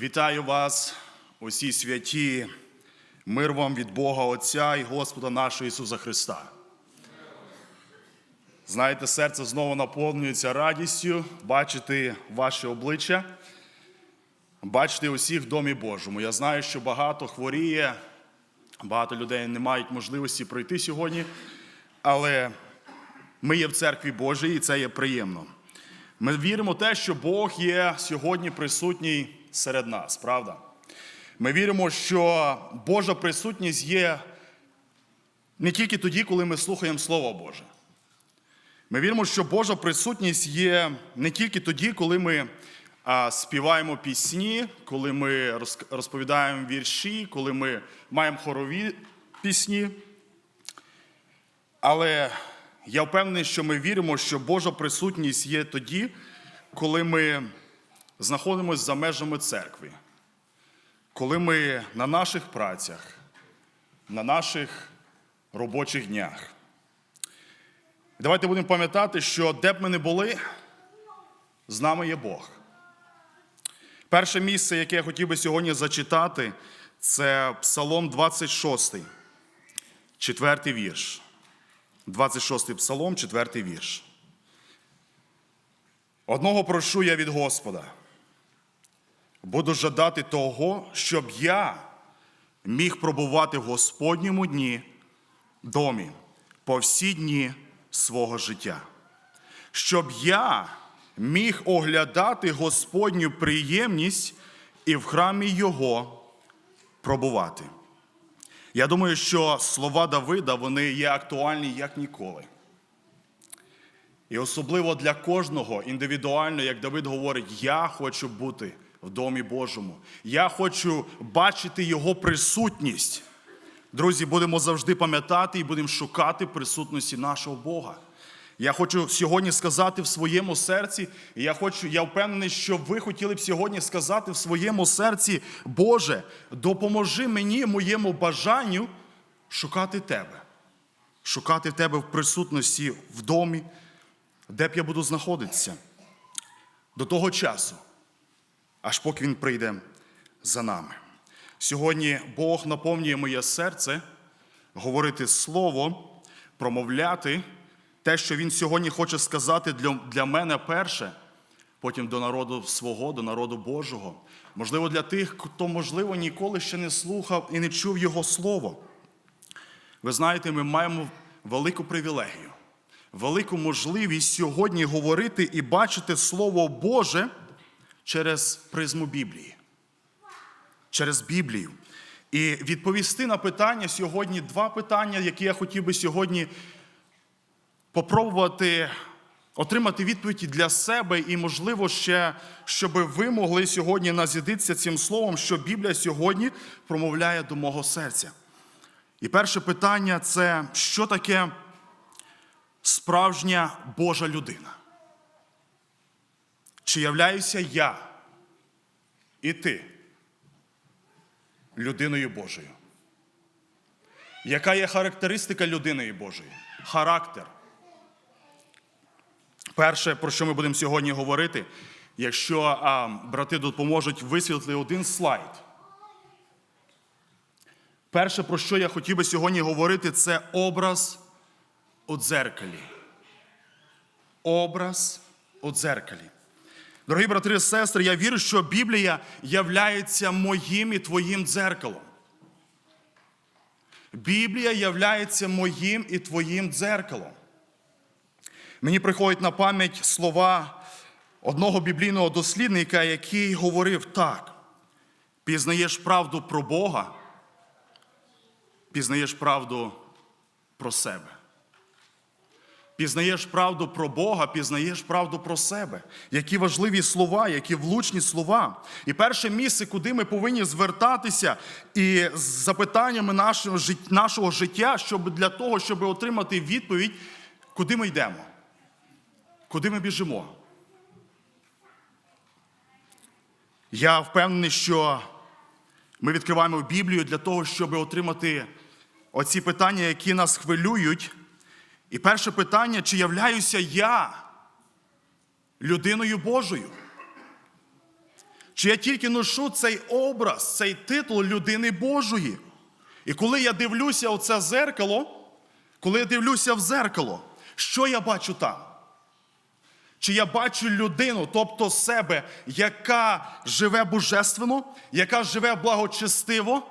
Вітаю вас, усі святі, мир вам від Бога Отця і Господа нашого Ісуса Христа. Знаєте, серце знову наповнюється радістю бачити ваші обличчя, бачити усіх в Домі Божому. Я знаю, що багато хворіє, багато людей не мають можливості пройти сьогодні, але ми є в церкві Божій, і це є приємно. Ми віримо в те, що Бог є сьогодні присутній серед нас, правда? Ми віримо, що Божа присутність є не тільки тоді, коли ми слухаємо Слово Боже. Ми віримо, що Божа присутність є не тільки тоді, коли ми співаємо пісні, коли ми розповідаємо вірші, коли ми маємо хорові пісні. Але я впевнений, що ми віримо, що Божа присутність є тоді, коли ми знаходимося за межами церкви, коли ми на наших працях, на наших робочих днях. Давайте будемо пам'ятати, що де б ми не були, з нами є Бог. Перше місце, яке я хотів би сьогодні зачитати, це Псалом 26, четвертий вірш. 26 псалом, 4 вірш. Одного прошу я від Господа. Буду жадати того, щоб я міг пробувати в Господньому дні домі по всі дні свого життя. Щоб я міг оглядати Господню приємність і в храмі Його пробувати. Я думаю, що слова Давида вони є актуальні як ніколи. І особливо для кожного індивідуально, як Давид говорить, я хочу бути в домі Божому. Я хочу бачити Його присутність. Друзі, будемо завжди пам'ятати і будемо шукати присутності нашого Бога. Я хочу сьогодні сказати в своєму серці, і я хочу, я впевнений, що ви хотіли б сьогодні сказати в своєму серці, Боже, допоможи мені, моєму бажанню шукати Тебе, шукати Тебе в присутності в домі, де б я буду знаходитися до того часу, аж поки Він прийде за нами. Сьогодні Бог наповнює моє серце говорити слово, промовляти те, що Він сьогодні хоче сказати для, мене перше, потім до народу свого, до народу Божого. Можливо, для тих, хто, можливо, ніколи ще не слухав і не чув Його Слово. Ви знаєте, ми маємо велику привілегію, велику можливість сьогодні говорити і бачити Слово Боже через призму Біблії через Біблію. І відповісти на питання сьогодні два питання, які я хотів би сьогодні попробувати отримати відповіді для себе, і, можливо, ще, щоб ви могли сьогодні назідитися цим словом, що Біблія сьогодні промовляє до мого серця. І перше питання це що таке справжня Божа людина? Чи являюся я і ти? людиною Божою. Яка є характеристика людини Божої? Характер. Перше, про що ми будемо сьогодні говорити, якщо а, брати допоможуть висвітлити один слайд. Перше, про що я хотів би сьогодні говорити, це образ у дзеркалі. Образ у дзеркалі. Дорогі брати і сестри, я вірю, що Біблія являється моїм і твоїм дзеркалом. Біблія являється моїм і твоїм дзеркалом. Мені приходять на пам'ять слова одного біблійного дослідника, який говорив так: пізнаєш правду про Бога, пізнаєш правду про себе. Пізнаєш правду про Бога, пізнаєш правду про себе. Які важливі слова, які влучні слова. І перше місце, куди ми повинні звертатися і з запитаннями нашого, нашого життя, щоб для того, щоб отримати відповідь, куди ми йдемо, куди ми біжимо. Я впевнений, що ми відкриваємо Біблію для того, щоб отримати оці питання, які нас хвилюють. І перше питання: чи являюся я людиною Божою? Чи я тільки ношу цей образ, цей титул людини Божої? І коли я дивлюся у це зеркало, коли я дивлюся в зеркало, що я бачу там? Чи я бачу людину, тобто себе, яка живе божественно, яка живе благочестиво?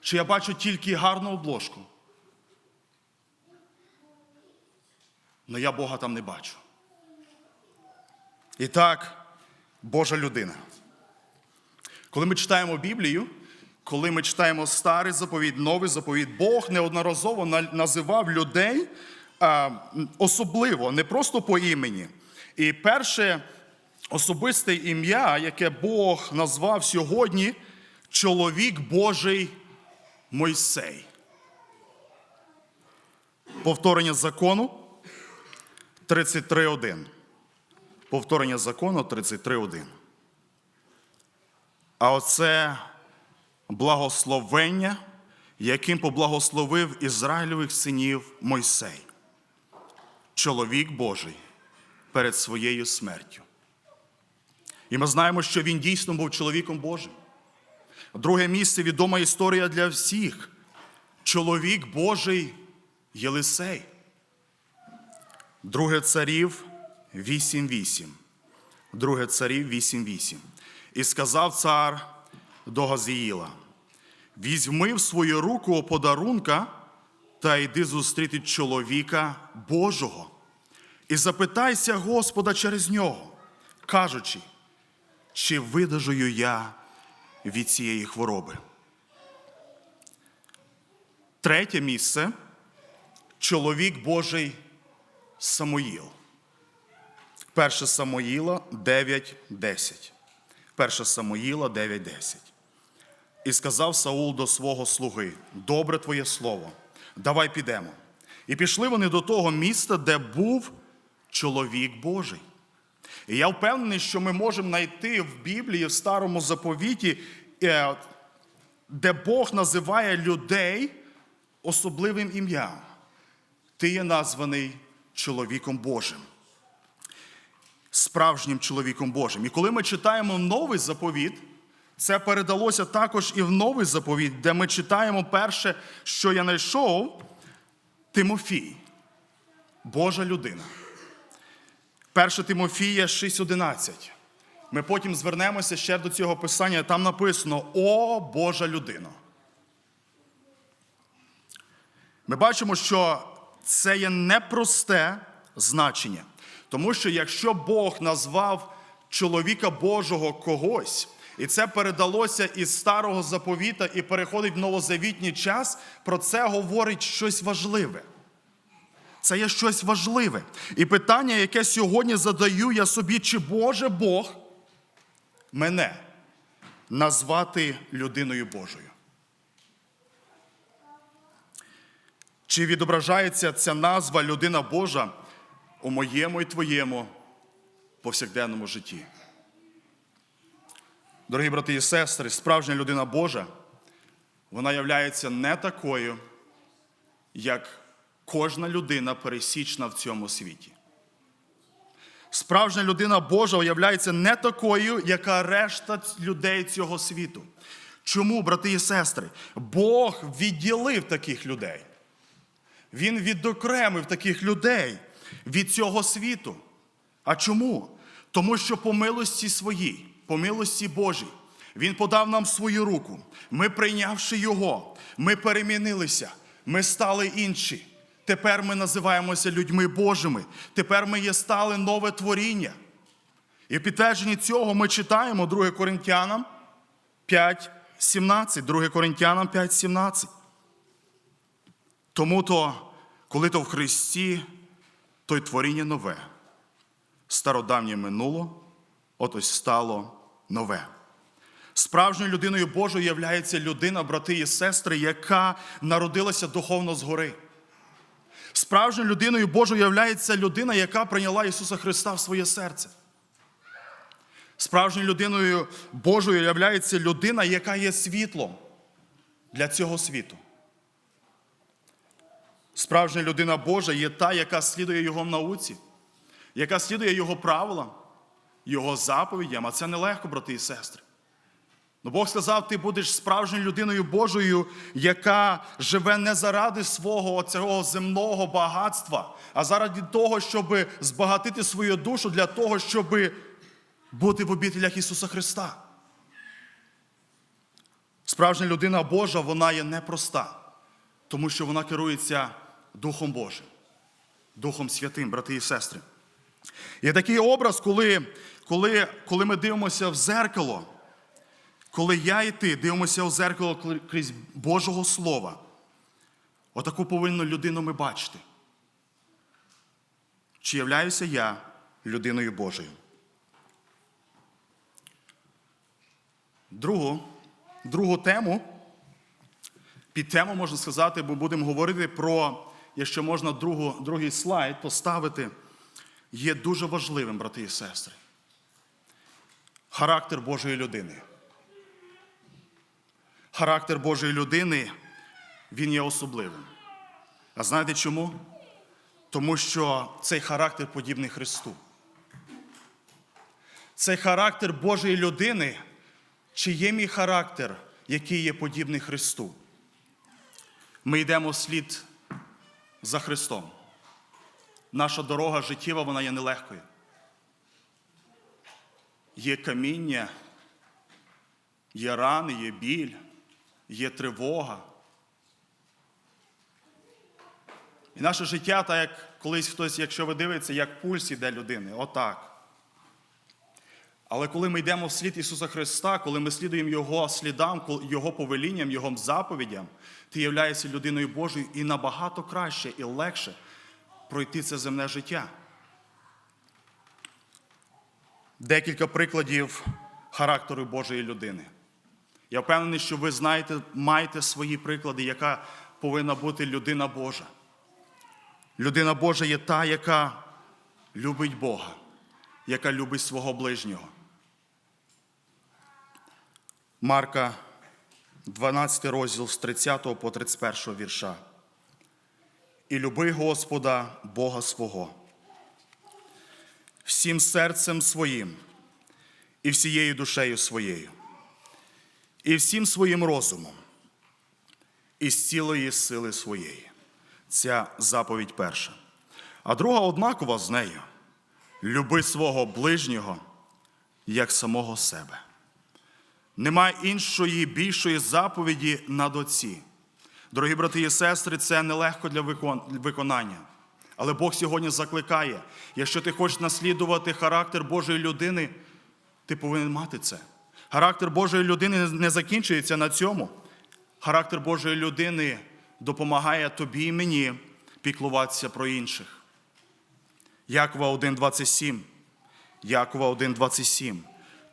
Чи я бачу тільки гарну обложку? Но я Бога там не бачу. І так, Божа людина. Коли ми читаємо Біблію, коли ми читаємо старий заповідь, новий заповідь, Бог неодноразово називав людей особливо, не просто по імені. І перше особисте ім'я, яке Бог назвав сьогодні, чоловік Божий Мойсей. Повторення закону 33.1. Повторення закону 33.1. А оце благословення, яким поблагословив Ізраїльових синів Мойсей, чоловік Божий перед своєю смертю. І ми знаємо, що він дійсно був чоловіком Божим. Друге місце відома історія для всіх. Чоловік Божий Єлисей. Друге царів 8.8. Друге царів 8.8. І сказав цар до Газіїла: візьми в свою руку подарунка та йди зустріти чоловіка Божого. І запитайся Господа через нього, кажучи, чи видажую я від цієї хвороби. Третє місце чоловік Божий Самуїл. 1 Самуїла 9.10. 1 Самуїла 9.10. І сказав Саул до свого слуги: Добре твоє слово, давай підемо. І пішли вони до того міста, де був чоловік Божий. І я впевнений, що ми можемо знайти в Біблії, в старому заповіті, е, де Бог називає людей особливим ім'ям. Ти є названий чоловіком Божим. Справжнім чоловіком Божим. І коли ми читаємо новий заповіт, це передалося також і в новий заповіт, де ми читаємо перше, що я знайшов, Тимофій, Божа людина. 1 Тимофія 6.11. Ми потім звернемося ще до цього писання, там написано О Божа людина. Ми бачимо, що це є непросте значення. Тому що якщо Бог назвав чоловіка Божого когось, і це передалося із старого заповіта і переходить в новозавітній час, про це говорить щось важливе. Це є щось важливе. І питання, яке сьогодні задаю я собі, чи може Бог мене назвати людиною Божою? Чи відображається ця назва людина Божа у моєму і твоєму повсякденному житті? Дорогі брати і сестри, справжня людина Божа, вона являється не такою, як кожна людина пересічна в цьому світі. Справжня людина Божа являється не такою, яка решта людей цього світу. Чому, брати і сестри? Бог відділив таких людей. Він відокремив таких людей від цього світу. А чому? Тому що по милості своїй, по милості Божій, Він подав нам свою руку. Ми, прийнявши Його, ми перемінилися, ми стали інші. Тепер ми називаємося людьми Божими. Тепер ми є стали нове творіння. І в цього ми читаємо 2 Коринтянам 5.17. 2 Коринтянам 5.17. Тому то, коли то в Христі, то й творіння нове. Стародавнє минуло, от ось стало нове. Справжньою людиною Божою являється людина, брати і сестри, яка народилася духовно згори. Справжньою людиною Божою являється людина, яка прийняла Ісуса Христа в своє серце. Справжньою людиною Божою являється людина, яка є світлом для цього світу. Справжня людина Божа є та, яка слідує Його науці, яка слідує Його правилам, Його заповідям, а це нелегко, брати і сестри. Ну, Бог сказав, ти будеш справжньою людиною Божою, яка живе не заради свого цього земного багатства, а заради того, щоб збагатити свою душу для того, щоб бути в обітелях Ісуса Христа. Справжня людина Божа, вона є непроста, тому що вона керується Духом Божим, Духом Святим, брати і сестри. Є такий образ, коли, коли, коли ми дивимося в зеркало, коли я і ти дивимося в зеркало крізь Божого Слова. Отаку повинну людину ми бачити. Чи являюся я людиною Божою? Другу, другу тему, під тему можна сказати, бо будемо говорити про, якщо можна другу, другий слайд поставити, є дуже важливим, брати і сестри. Характер Божої людини. Характер Божої людини, він є особливим. А знаєте чому? Тому що цей характер подібний Христу. Цей характер Божої людини, чи є мій характер, який є подібний Христу. Ми йдемо вслід за Христом. Наша дорога життєва, вона є нелегкою. Є каміння, є рани, є біль, є тривога. І наше життя, так як колись хтось, якщо ви дивитеся, як пульс іде людини, отак. Але коли ми йдемо вслід Ісуса Христа, коли ми слідуємо Його слідам, Його повелінням, Його заповідям, ти являєшся людиною Божою і набагато краще і легше пройти це земне життя. Декілька прикладів характеру Божої людини. Я впевнений, що ви знаєте, маєте свої приклади, яка повинна бути людина Божа. Людина Божа є та, яка любить Бога, яка любить свого ближнього. Марка, 12 розділ з 30 по 31 вірша. І люби Господа Бога свого, всім серцем своїм і всією душею своєю, і всім своїм розумом, і з цілої сили своєї. Ця заповідь перша. А друга однакова з нею люби свого ближнього як самого себе. Немає іншої більшої заповіді над оці. Дорогі брати і сестри, це нелегко для виконання. Але Бог сьогодні закликає, якщо ти хочеш наслідувати характер Божої людини, ти повинен мати це. Характер Божої людини не закінчується на цьому. Характер Божої людини допомагає тобі і мені піклуватися про інших. Якова 1,27. Якова 1,27.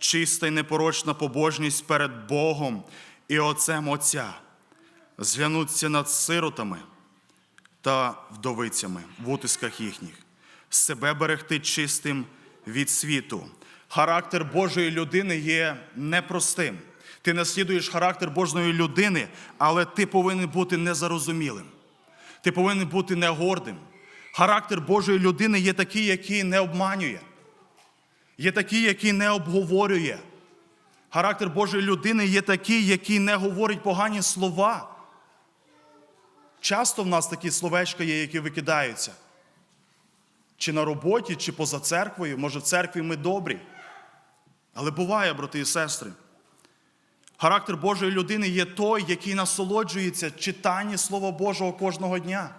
Чиста й непорочна побожність перед Богом і Отцем Отця. Зглянуться над сиротами та вдовицями в утисках їхніх, себе берегти чистим від світу. Характер Божої людини є непростим. Ти наслідуєш характер Божої людини, але ти повинен бути незарозумілим. Ти повинен бути негордим. Характер Божої людини є такий, який не обманює, є такий, який не обговорює. Характер Божої людини є такий, який не говорить погані слова. Часто в нас такі словечка є, які викидаються. Чи на роботі, чи поза церквою, може, в церкві ми добрі. Але буває, брати і сестри. Характер Божої людини є той, який насолоджується читанні Слова Божого кожного дня.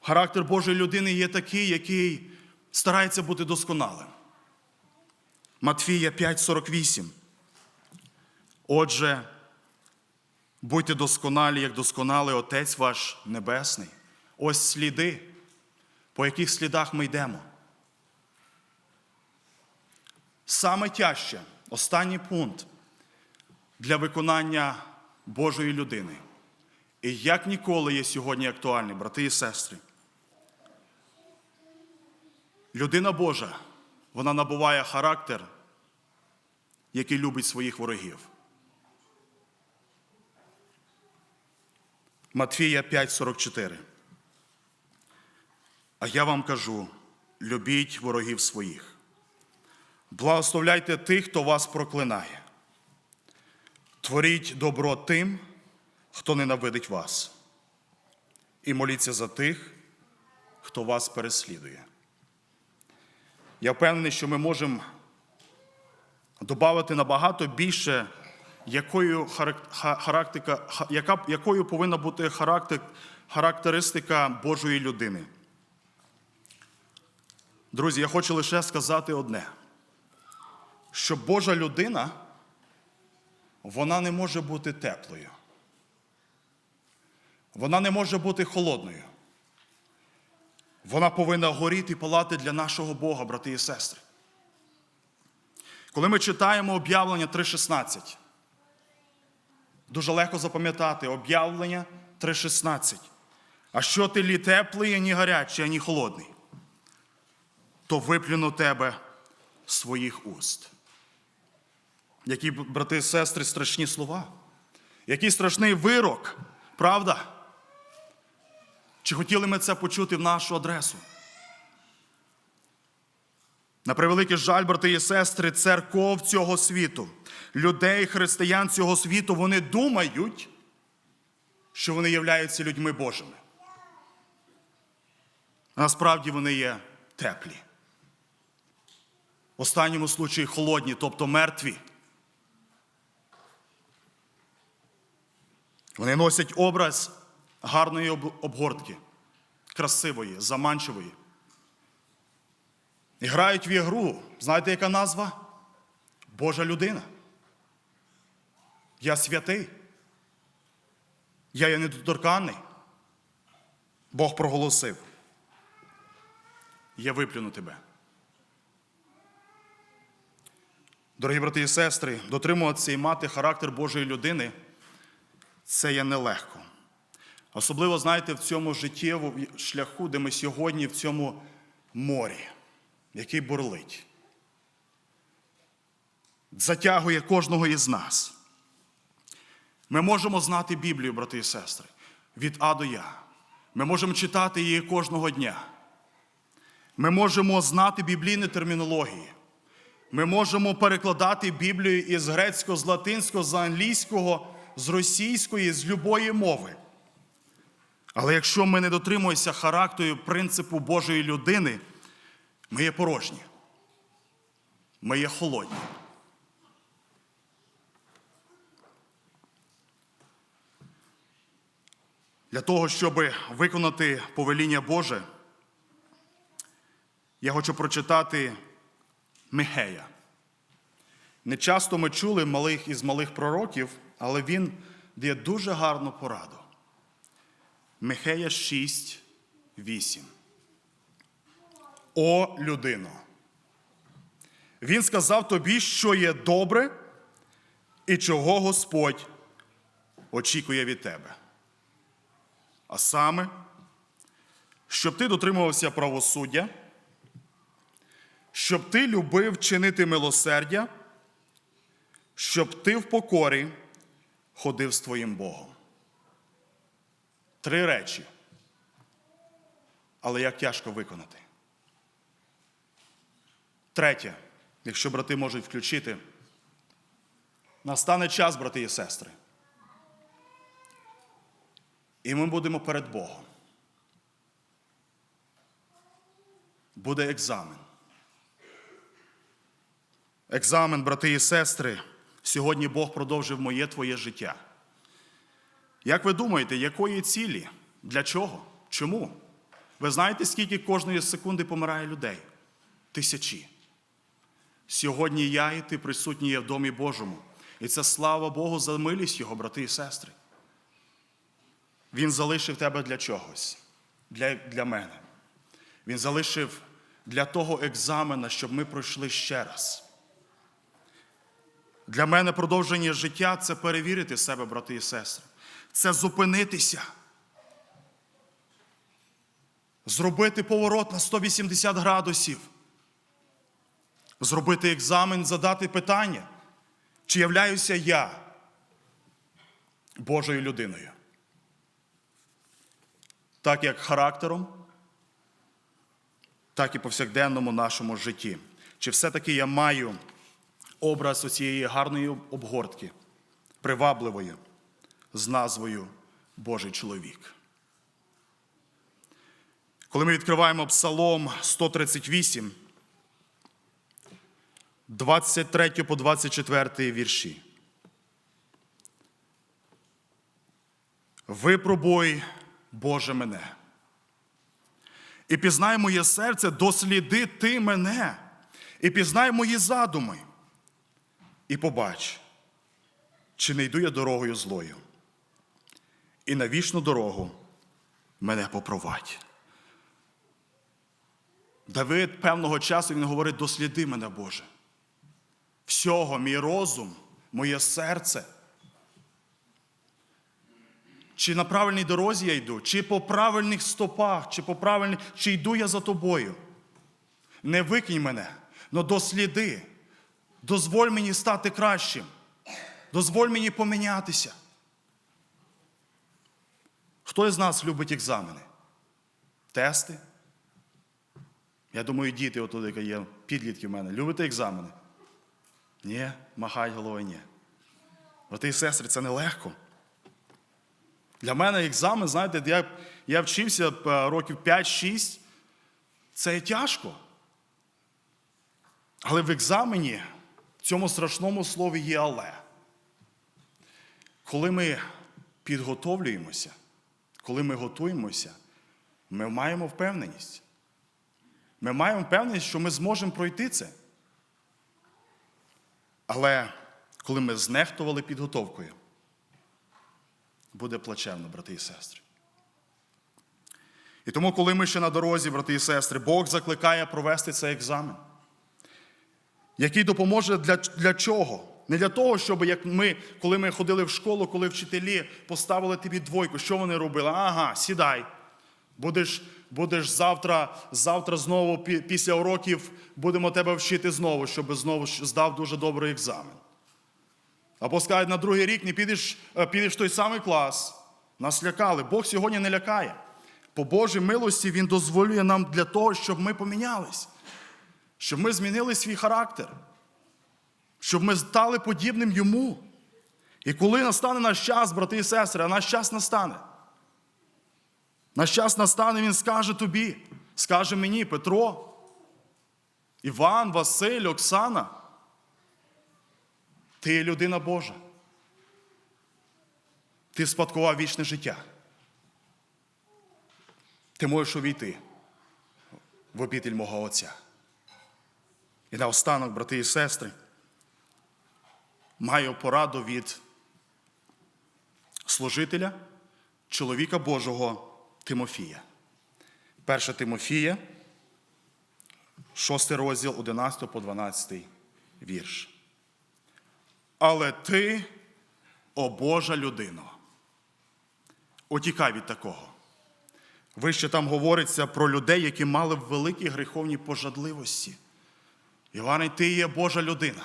Характер Божої людини є такий, який старається бути досконалим. Матфія 5:48. Отже, будьте досконалі, як досконалий Отець ваш Небесний. Ось сліди, по яких слідах ми йдемо. Саме тяжче, останній пункт для виконання Божої людини. І як ніколи є сьогодні актуальний, брати і сестри. Людина Божа, вона набуває характер, який любить своїх ворогів. Матфія 5:44. А я вам кажу, любіть ворогів своїх. Благословляйте тих, хто вас проклинає. Творіть добро тим, хто ненавидить вас. І моліться за тих, хто вас переслідує. Я впевнений, що ми можемо додати набагато більше, якою, характика, яка, якою повинна бути характер, характеристика Божої людини. Друзі, я хочу лише сказати одне: що Божа людина, вона не може бути теплою. Вона не може бути холодною. Вона повинна горіти і палати для нашого Бога, брати і сестри. Коли ми читаємо об'явлення 3.16, дуже легко запам'ятати об'явлення 3.16. А що ти лі теплий, ані гарячий, ані холодний, то виплюну тебе своїх уст. Які, брати і сестри, страшні слова. Який страшний вирок, правда? Чи хотіли ми це почути в нашу адресу? На превеликий жаль, брати і сестри, церков цього світу, людей, християн цього світу, вони думають, що вони являються людьми Божими. Насправді вони є теплі. В останньому случаї холодні, тобто мертві. Вони носять образ гарної обгортки, красивої, заманчивої. І грають в ігру. Знаєте, яка назва? Божа людина. Я святий. Я є недоторканний. Бог проголосив. Я виплюну тебе. Дорогі брати і сестри, дотримуватися і мати характер Божої людини це є нелегко. Особливо, знаєте, в цьому життєвому шляху, де ми сьогодні в цьому морі, який бурлить, затягує кожного із нас. Ми можемо знати Біблію, брати і сестри, від А до Я. Ми можемо читати її кожного дня. Ми можемо знати біблійні термінології. Ми можемо перекладати Біблію із грецького, з латинського, з англійського, з російської, з любої мови. Але якщо ми не дотримуємося характеру принципу Божої людини, ми є порожні. Ми є холодні. Для того, щоб виконати повеління Боже, я хочу прочитати Михея. Не часто ми чули малих із малих пророків, але він дає дуже гарну пораду. Михея 6, 8. О людино. Він сказав тобі, що є добре і чого Господь очікує від тебе. А саме, щоб ти дотримувався правосуддя, щоб ти любив чинити милосердя, щоб ти в покорі ходив з твоїм Богом. Три речі. Але як тяжко виконати. Третє, якщо брати можуть включити, настане час, брати і сестри. І ми будемо перед Богом. Буде екзамен. Екзамен, брати і сестри, сьогодні Бог продовжив моє твоє життя. Як ви думаєте, якої цілі? Для чого? Чому? Ви знаєте, скільки кожної секунди помирає людей? Тисячі. Сьогодні я і ти присутні є в Домі Божому. І це слава Богу за милість Його, брати і сестри. Він залишив тебе для чогось, для, для мене. Він залишив для того екзамена, щоб ми пройшли ще раз. Для мене продовження життя це перевірити себе, брати і сестри. Це зупинитися. Зробити поворот на 180 градусів. Зробити екзамен, задати питання, чи являюся я Божою людиною. Так як характером, так і повсякденному нашому житті. Чи все-таки я маю образ оцієї гарної обгортки, привабливої, з назвою Божий чоловік? Коли ми відкриваємо Псалом 138, 23 по 24 вірші. Випробуй, Боже, мене. І пізнай моє серце, досліди ти мене, і пізнай мої задуми. І побач, чи не йду я дорогою злою. І на вічну дорогу мене попровадь. Давид певного часу він говорить: досліди мене, Боже. Всього, мій розум, моє серце. Чи на правильній дорозі я йду, чи по правильних стопах, чи по правильних, чи йду я за тобою. Не викинь мене, но досліди. Дозволь мені стати кращим. Дозволь мені помінятися. Хто із нас любить екзамени? Тести? Я думаю, діти, отут, які є, підлітки в мене, любите екзамени? Ні, махай головою, ні. Брати і сестри, це нелегко. Для мене екзамен, знаєте, я, я вчився е, років 5-6, це тяжко. Але в екзамені, в цьому страшному слові є але. Коли ми підготовлюємося, коли ми готуємося, ми маємо впевненість. Ми маємо впевненість, що ми зможемо пройти це. Але коли ми знехтували підготовкою, буде плачевно, брати і сестри. І тому, коли ми ще на дорозі, брати і сестри, Бог закликає провести цей екзамен, який допоможе для, для чого? Не для того, щоб як ми, коли ми ходили в школу, коли вчителі поставили тобі двойку, що вони робили? Ага, сідай. Будеш, будеш завтра, завтра знову після уроків будемо тебе вчити знову, щоб знову здав дуже добрий екзамен. Або скажуть, на другий рік не підеш, е, підеш в той самий клас. Нас лякали. Бог сьогодні не лякає. По Божій милості Він дозволює нам для того, щоб ми помінялись, щоб ми змінили свій характер, щоб ми стали подібним йому. І коли настане наш час, брати і сестри, а наш час настане. Наш час настане, Він скаже тобі, скаже мені, Петро, Іван, Василь, Оксана. Ти є людина Божа. Ти спадкував вічне життя. Ти можеш увійти в обітель мого Отця. І наостанок, брати і сестри, маю пораду від служителя, чоловіка Божого Тимофія. 1 Тимофія, 6 розділ 11 по 12 вірш. Але ти, о Божа людино, утікай від такого. Вище там говориться про людей, які мали великі гріховні пожадливості. Іване, ти є Божа людина.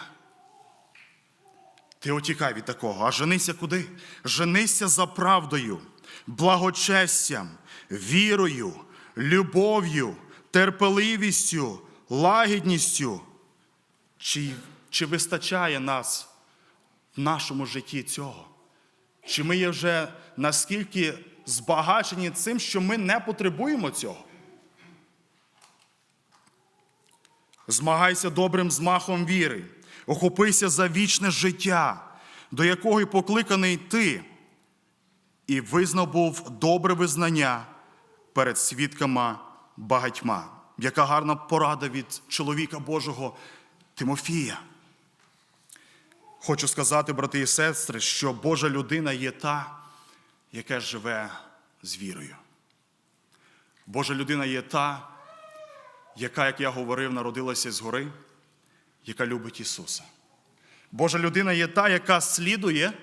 Ти утікай від такого, а женися куди? Женися за правдою, благочестям, вірою, любов'ю, терпеливістю, лагідністю. Чи, чи вистачає нас в нашому житті цього? Чи ми є вже наскільки збагачені цим, що ми не потребуємо цього? Змагайся добрим змахом віри, охопися за вічне життя, до якого й покликаний ти, і визнав був добре визнання перед свідками багатьма. Яка гарна порада від чоловіка Божого Тимофія. Хочу сказати, брати і сестри, що Божа людина є та, яка живе з вірою. Божа людина є та, яка, як я говорив, народилася згори, яка любить Ісуса. Божа людина є та, яка слідує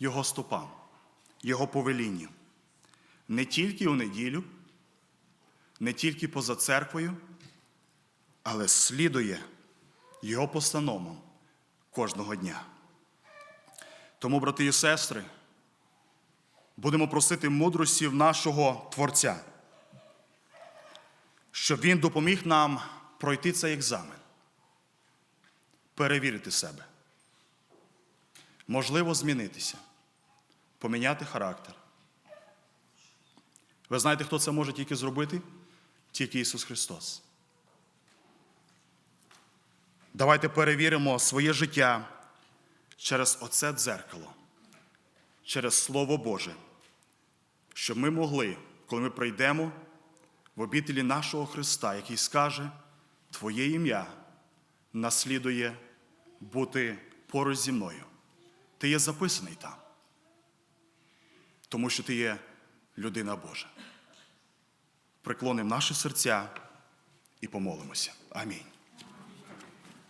Його стопам, Його повелінню. Не тільки у неділю, не тільки поза церквою, але слідує Його постановам кожного дня. Тому, брати і сестри, будемо просити мудрості в нашого Творця. щоб Він допоміг нам пройти цей екзамен, перевірити себе, можливо, змінитися, поміняти характер. Ви знаєте, хто це може тільки зробити? Тільки Ісус Христос. Давайте перевіримо своє життя через оце дзеркало, через Слово Боже, щоб ми могли, коли ми прийдемо в обітелі нашого Христа, який скаже, Твоє ім'я наслідує бути поруч зі мною. Ти є записаний там, тому що ти є людина Божа. Приклонимо наші серця і помолимося. Амінь.